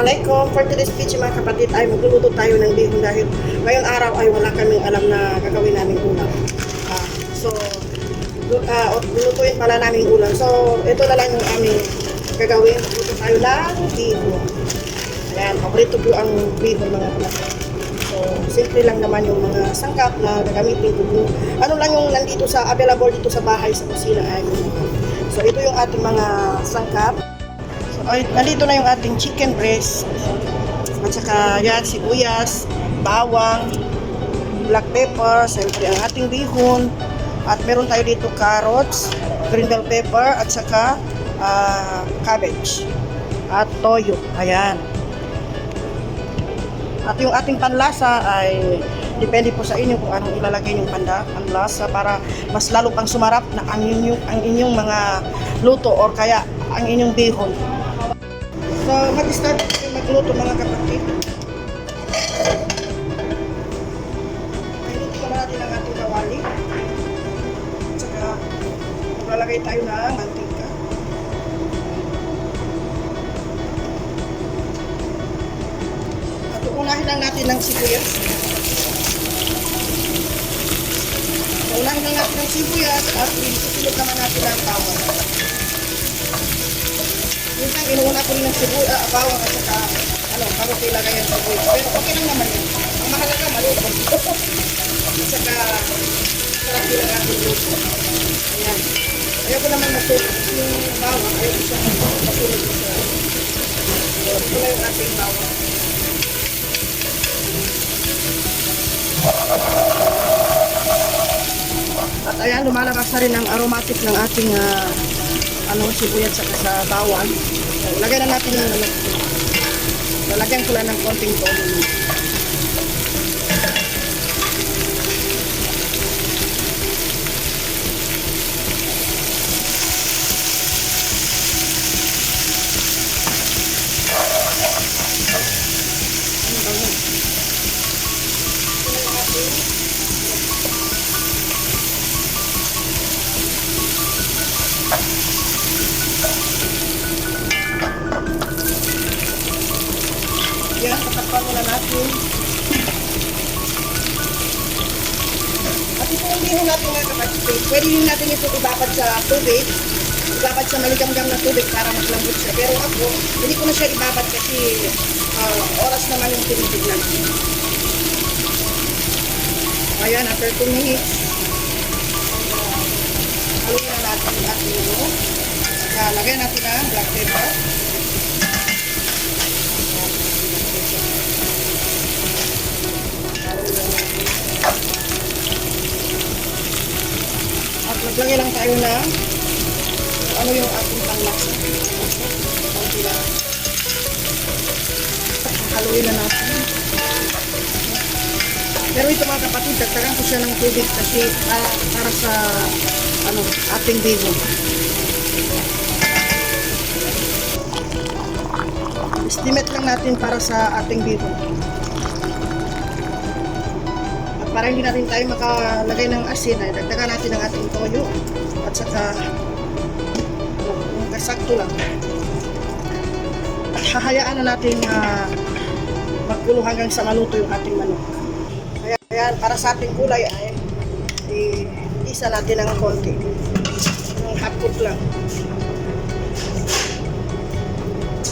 Assalamualaikum. For today's video mga kapatid ay magluluto tayo ng bihon dahil ngayong araw ay wala kaming alam na gagawin naming ulam. Ah, so, lu- ah, lulutuin pala naming ulam. So, ito na lang yung aming gagawin. Luto tayo ng bihon. Ayan, paborito ko ang bihon mga kapatid. So, simple lang naman yung mga sangkap na gagamitin ko. Ano lang yung nandito sa available dito sa bahay sa kusina ay So, ito yung ating mga sangkap. So, ay, nandito na yung ating chicken breast. At saka yan, sibuyas, bawang, black pepper, siyempre ang ating bihon. At meron tayo dito carrots, green bell pepper, at saka ah, cabbage. At toyo. Ayan. At yung ating panlasa ay depende po sa inyo kung anong ilalagay yung panda, panlasa para mas lalo pang sumarap na ang inyong, ang inyong mga luto or kaya ang inyong bihon. So, mag-start tayo magluto mga kapatid. Pinuto na natin ang ating kawali. At saka, maglalagay tayo ng mantika. At uunahin lang natin ng sibuyas. Uunahin lang natin ng sibuyas at isusunod naman natin ang bawang. Minsan inuuna ko rin ng sibu, ah, bawang at saka ano, bago ko ilagay ang sibuyas. Pero okay lang naman yun. Ang mahalaga maluto. at saka sarap din ang luto. Ayan. Ayaw ko naman masulit yung bawang. Ayaw ko siya masulit ko siya. So, ito na yung ating bawang. At ayan, lumalabas na rin ang aromatic ng ating ah, ano, sibuyat sa sa bawang. So, lagay na natin yung ano. Lalagyan ko lang ng konting tono. At bihon natin mga kapatid. Pwede din natin ito ibabad sa tubig. Ibabad sa maligamgam na tubig para maglambot siya. Pero ako, hindi ko na siya ibabad kasi ah, oras naman yung tinitignan. Ayan, after 2 minutes, uh, haluin na natin yung ating ano. Saka lagyan natin ang black pepper. Maglagay lang tayo kung ano yung ating panglasa. Kunti lang. Haluin na natin. Pero ito mga kapatid, dagdagan ko siya ng tubig kasi para, para sa ano, ating bigo. Estimate lang natin para sa ating bigo. Para hindi natin tayo makalagay ng asin, ay dagdagan natin ang ating toyo at saka yung kasakto lang. At hahayaan na natin uh, magkulo hanggang sa maluto yung ating manok. Kaya ayan, para sa ating kulay ay i-isa natin ng konti. Yung hapot lang.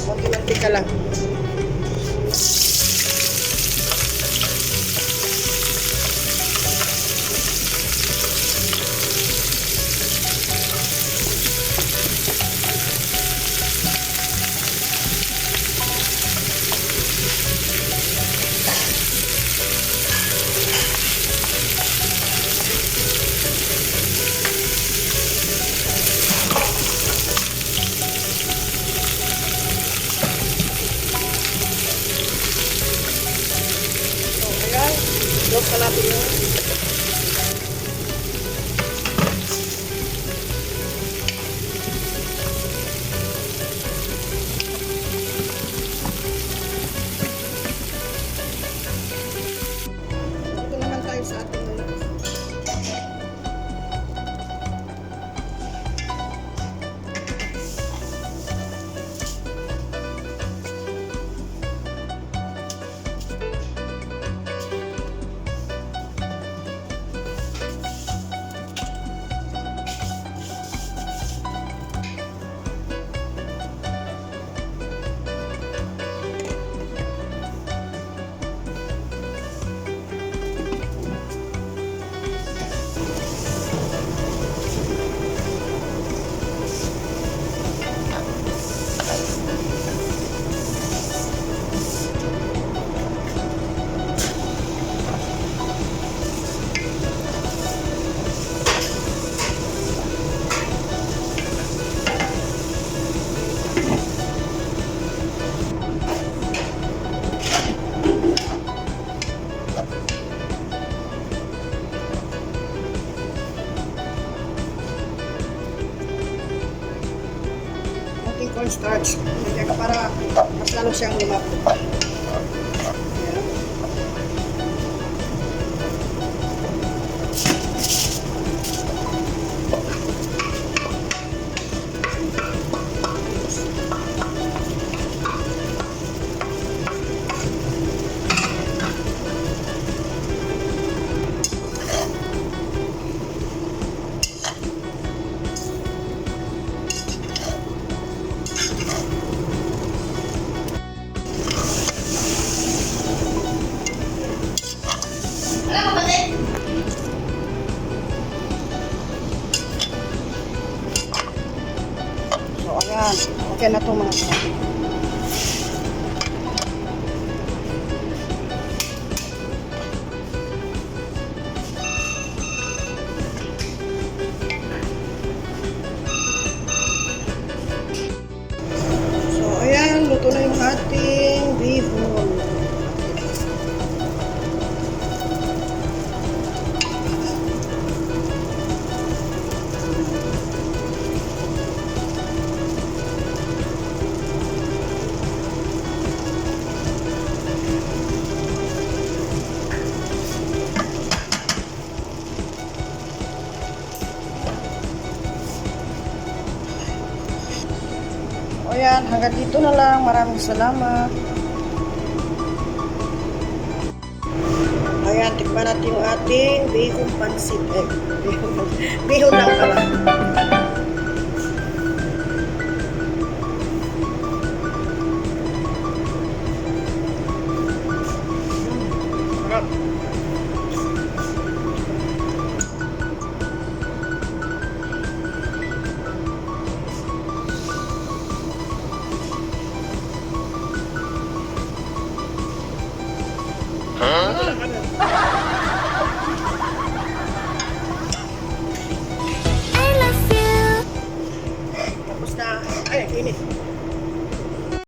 Konti mantika lang. Lock na natin yun. Ito naman tayo sa cornstarch. Para mas lalo siyang lumapot. Ayan. Okay na itong mga kapatid. So, ayan. Luto na yung ating O yan, hanggang dito na lang. Maraming salamat. Ayan, tikman natin yung ating bihon pansit. Eh, bihon, bihon lang pala.